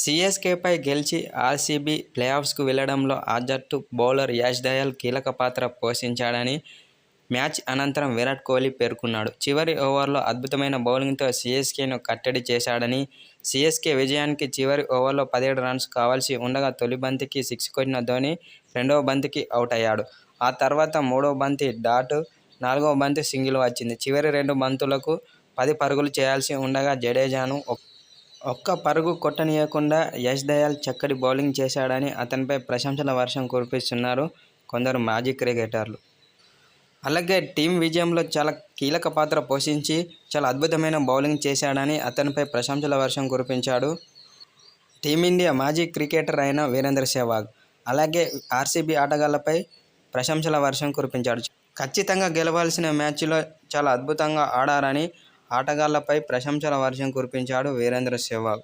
సీఎస్కేపై గెలిచి ఆర్సీబీ ప్లేఆఫ్స్కు వెళ్ళడంలో ఆ జట్టు బౌలర్ యాష్ దయాల్ కీలక పాత్ర పోషించాడని మ్యాచ్ అనంతరం విరాట్ కోహ్లీ పేర్కొన్నాడు. చివరి ఓవర్లో అద్భుతమైన బౌలింగ్తో సీఎస్కేను కట్టడి చేశాడని, సీఎస్కే విజయానికి చివరి ఓవర్లో పదిహేడు రన్స్ కావాల్సి ఉండగా తొలి బంతికి సిక్స్ కొట్టిన ధోని రెండవ బంతికి అవుటయ్యాడు. ఆ తర్వాత మూడో బంతి డాట్, నాలుగవ బంతి సింగిల్ వచ్చింది. చివరి రెండు బంతులకు పది పరుగులు చేయాల్సి ఉండగా జడేజాను ఒక్క పరుగు కొట్టనీయకుండా యశ్ దయాల్ చక్కటి బౌలింగ్ చేశాడని అతనిపై ప్రశంసల వర్షం కురిపిస్తున్నారు కొందరు మాజీ క్రికెటర్లు. అలాగే టీం విజయంలో చాలా కీలక పాత్ర పోషించి చాలా అద్భుతమైన బౌలింగ్ చేశాడని అతనిపై ప్రశంసల వర్షం కురిపించాడు టీమిండియా మాజీ క్రికెటర్ అయిన వీరేంద్ర సెహ్వాగ్. అలాగే ఆర్సీబీ ఆటగాళ్ళపై ప్రశంసల వర్షం కురిపించాడు. ఖచ్చితంగా గెలవాల్సిన మ్యాచ్లో చాలా అద్భుతంగా ఆడారని ఆటగాళ్ళపై ప్రశంసల వర్షం కురిపించాడు వీరేంద్ర సెహ్వాగ్.